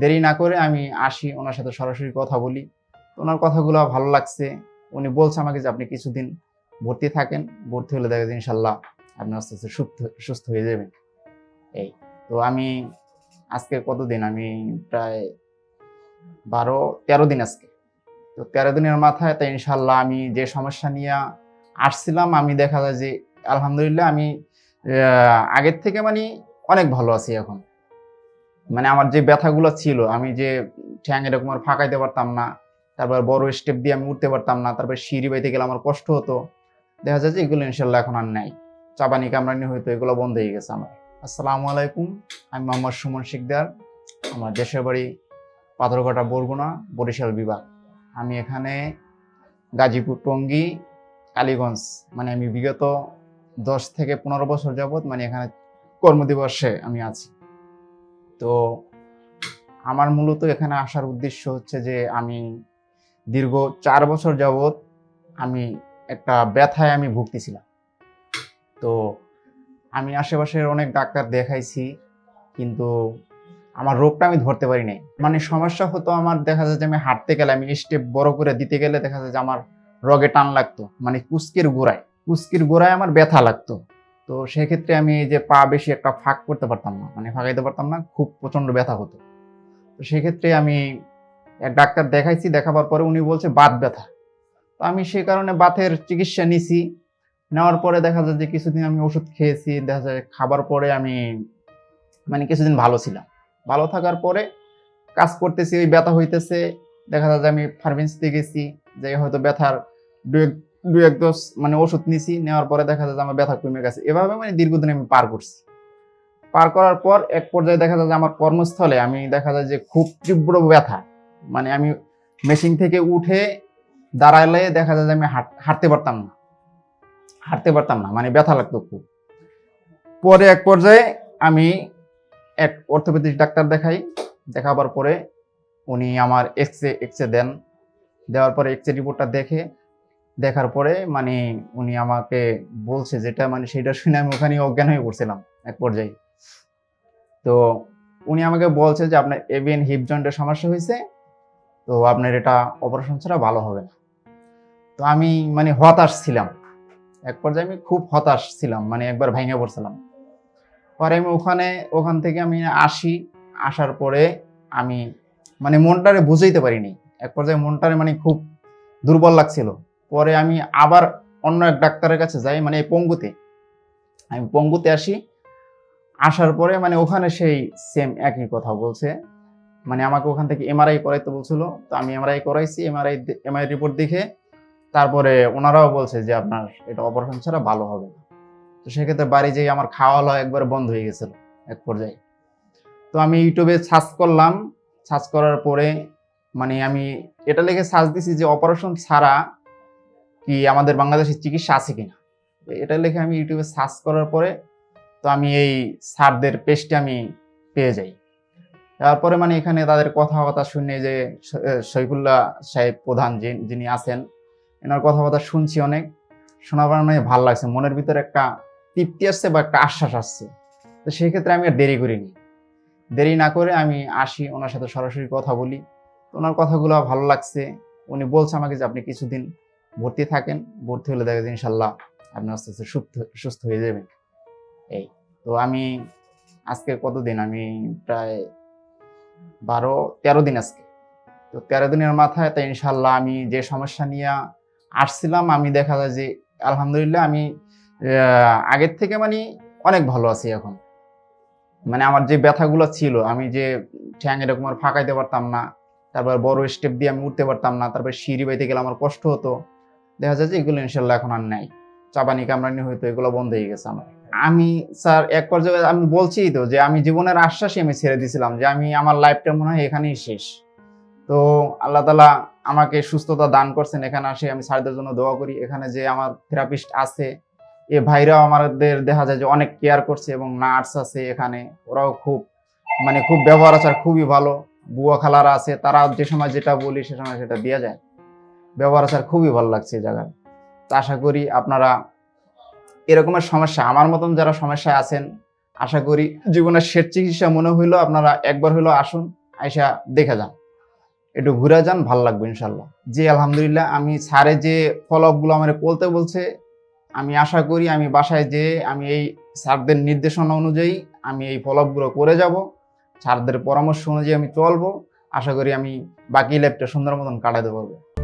দেরি না করে আমি আসি ওনার সাথে সরাসরি কথা বলি। ওনার কথাগুলো ভালো লাগছে। উনি বলছে আমাকে যে আপনি কিছুদিন ভর্তি থাকেন। ভর্তি হলে দেখা যায় ইনশাল্লাহ আপনি আস্তে আস্তে সুস্থ সুস্থ হয়ে যাবেন। এই তো আমি আজকে কতদিন? আমি প্রায় বারো, তেরো দিন আজকে। তো তেরো দিনের মাথায় তাই ইনশাল্লাহ আমি যে সমস্যা নিয়ে আসছিলাম, আমি দেখা যায় যে আলহামদুলিল্লাহ আমি আগের থেকে মানে অনেক ভালো আছি এখন। মানে আমার যে ব্যথাগুলো ছিল, আমি যে ঠ্যাং এরকম আর ফাঁকাইতে পারতাম না, তারপর বড় স্টেপ দিয়ে আমি উঠতে পারতাম না, তারপর সিঁড়ি বাইতে গেলে আমার কষ্ট হতো। দেখা যায় যে এগুলো ইনশাল্লাহ এখন আর নাই। চাবানি কামড়ানি হয়তো এগুলো বন্ধ হয়ে গেছে আমার। আসসালামু আলাইকুম, আমি মোহাম্মদ সুমন শিকদার। আমার দেশের বাড়ি পাথরঘাটা বরগুনা, বরিশাল বিভাগ। আমি এখানে গাজীপুর, টঙ্গী, কালীগঞ্জ মানে আমি বিগত দশ থেকে পনেরো বছর যাবৎ মানে এখানে কর্মদিবসে আমি আছি। তো আমার মূলত এখানে আসার উদ্দেশ্য হচ্ছে যে আমি দীর্ঘ চার বছর যাবত আমি একটা ব্যথায় আমি ভুগতেছিলাম। তো আমি আশেপাশের অনেক ডাক্তার দেখাইছি, কিন্তু আমার রোগটা আমি ধরতে পারি নাই। মানে সমস্যা হতো আমার, দেখা যায় যে আমি হাঁটতে গেলে, আমি স্টেপ বড় করে দিতে গেলে দেখা যায় যে আমার রগে টান লাগতো। মানে কুস্কির গোড়ায় কুস্কির গোড়ায় আমার ব্যথা লাগতো। তো সেক্ষেত্রে আমি যে পা বেশি একটা ফাঁক করতে পারতাম না মানে ফাঁকাইতে পারতাম না, খুব প্রচণ্ড ব্যথা হতো। তো সেক্ষেত্রে আমি এক ডাক্তার দেখাইছি, দেখাবার পরে উনি বলছে, বাত ব্যথা। তো আমি সেই কারণে বাতের চিকিৎসা নিছি। নেওয়ার পরে দেখা যায় যে কিছুদিন আমি ওষুধ খেয়েছি, দেখা যায় খাবার পরে আমি মানে কিছুদিন ভালো ছিলাম। ভালো থাকার পরে কাজ করতেছি, ওই ব্যথা হইতেছে। দেখা যায় যে আমি ফার্মেসিতে গেছি, যে হয়তো ব্যথার দু এক দু এক দশ মানে ওষুধ নিছি, নেওয়ার পরে দেখা যায় যে আমার ব্যথা কমে গেছে। এভাবে মানে দীর্ঘদিন আমি পার করছি। পার করার পর এক পর্যায়ে দেখা যায় যে আমার কর্মস্থলে আমি দেখা যায় যে খুব তীব্র ব্যথা। মানে আমি মেশিন থেকে উঠে দাঁড়ালে দেখা যায় যে আমি হাঁট- হাঁটতে পারতাম না। হাঁটতে পারতাম না মানে ব্যথা লাগতো খুব। পরে এক পর্যায়ে আমি এক অর্থোপেডিক ডাক্তার দেখাই। দেখাবার পরে উনি আমার এক্স রে এক্স রে দেন। দেওয়ার পরে এক্স রে রিপোর্টটা দেখে দেখার পরে মানে উনি আমাকে বলছে যেটা মানে সেটা শুনে আমি ওখানে অজ্ঞান হয়ে পড়ছিলাম এক পর্যায়ে। তো উনি আমাকে বলছে যে আপনার এভিএন হিপ জয়েন্টের সমস্যা হয়েছে, তো আপনার এটা অপারেশন ছাড়া ভালো হবে না। তো আমি মানে হতাশ ছিলাম। এক পর্যায়ে আমি খুব হতাশ ছিলাম মানে একবার ভেঙে পড়ছিলাম। পরে আমি ওখানে, ওখান থেকে আমি আসি, আসার পরে আমি মানে মনটারে বুঝাইতে পারিনি। এক পর্যায়ে মনটারে মানে খুব দুর্বল লাগছিল। পরে আমি আবার অন্য এক ডাক্তারের কাছে যাই মানে এই পঙ্গুতে। আমি পঙ্গুতে আসি। আসার পরে মানে ওখানে সেই সেম একই কথা বলছে। মানে আমাকে ওখান থেকে এমআরআই করাইতে বলছিল। তো আমি এমআরআই করাইছি এমআরআই এমআরআই রিপোর্ট দেখে তারপরে ওনারাও বলছে যে আপনার এটা অপারেশন ছাড়া ভালো হবে তো সেক্ষেত্রে বাড়ি যেয়ে আমার খাওয়া দাওয়া একবার বন্ধ হয়ে গেছিল এক পর্যায়ে। তো আমি ইউটিউবে সার্চ করলাম। সার্চ করার পরে মানে আমি এটা লিখে সার্চ দিছি যে অপারেশন ছাড়া কি আমাদের বাংলাদেশে চিকিৎসা আছে কিনা? এটা লিখে আমি ইউটিউবে সার্চ করার পরে তো আমি এই স্যারদের পেজটি আমি পেয়ে যাই। তারপরে মানে এখানে তাদের কথাবার্তা শুনে যে শৈফুল্লাহ সাহেব প্রধান যিনি আছেন, এনার কথাবার্তা শুনছি অনেক। শোনার মানে ভালো লাগছে, মনের ভিতরে একটা তৃপ্তি আসছে বা একটা আশ্বাস আসছে। তো সেই ক্ষেত্রে আমি আর দেরি করিনি। দেরি না করে আমি আসি, ওনার সাথে সরাসরি কথা বলি। ওনার কথাগুলো ভালো লাগছে। উনি বলছে আমাকে যে আপনি কিছুদিন ভর্তি থাকেন, ভর্তি হলে দেখা যায় ইনশাল্লাহ আপনি আস্তে আস্তে সুস্থ সুস্থ হয়ে যাবেন। এই তো আমি আজকে কতদিন? আমি প্রায় বারো, তেরো দিন আজকে। তো তেরো দিনের মাথায় তাই ইনশাল্লাহ আমি যে সমস্যা নিয়ে আসছিলাম, আমি দেখা যায় যে আলহামদুলিল্লাহ আমি আগের থেকে মানে অনেক ভালো আছি এখন। মানে আমার যে ব্যথাগুলো ছিল, আমি যে ঠ্যাং এরকম আর ফাঁকাইতে পারতাম না, তারপর বড় স্টেপ দিয়ে আমি উঠতে পারতাম না, তারপর সিঁড়ি বাইতে গেলে আমার কষ্ট হতো। দেখা যায় যে এগুলো ইনশাল্লাহ এখন আর নাই। চাবানি কামড়ানি হয়তো এগুলো বন্ধ হয়ে গেছে আমার। আমি স্যার এক পর্যায়ে আমি বলছি তো যে আমি জীবনের আশ্বাসই আমি ছেড়ে দিয়েছিলাম যে আমি আমার লাইফটা মনে হয় এখানেই শেষ। তো আল্লাহ তালা আমাকে সুস্থতা দান করছেন, এখানে আসে আমি স্যারদের জন্য দোয়া করি। এখানে যে আমার থেরাপিস্ট আছে, এ ভাইরাও আমাদের দেখা যায় যে অনেক কেয়ার করছে এবং নার্স আছে এখানে। ওরাও খুব মানে খুব ব্যবহার আচার খুবই ভালো। বুয়া খালারা আছে, তারা যে সময় যেটা বলি সে সময় সেটা দেওয়া যায়। ব্যবহার আচার খুবই ভালো লাগছে এই জায়গায়। তো আশা করি আপনারা এরকমের সমস্যা, আমার মতন যারা সমস্যায় আছেন, আশা করি জীবনের শেষ চিকিৎসা মনে হইল, আপনারা একবার হইল আসুন, আইসা দেখে যান। একটু ঘুরে যান, ভালো লাগবে ইনশাল্লাহ জি, আলহামদুলিল্লাহ, আমি স্যারে যে ফলো আপগুলো আমার বলতে বলছে, আমি আশা করি আমি বাসায় যে আমি এই স্যারদের নির্দেশনা অনুযায়ী আমি এই ফলো আপগুলো করে যাব। স্যারদের পরামর্শ অনুযায়ী আমি চলবো। আশা করি আমি বাকি ল্যাবটা সুন্দর মতন কাটাতে পারব।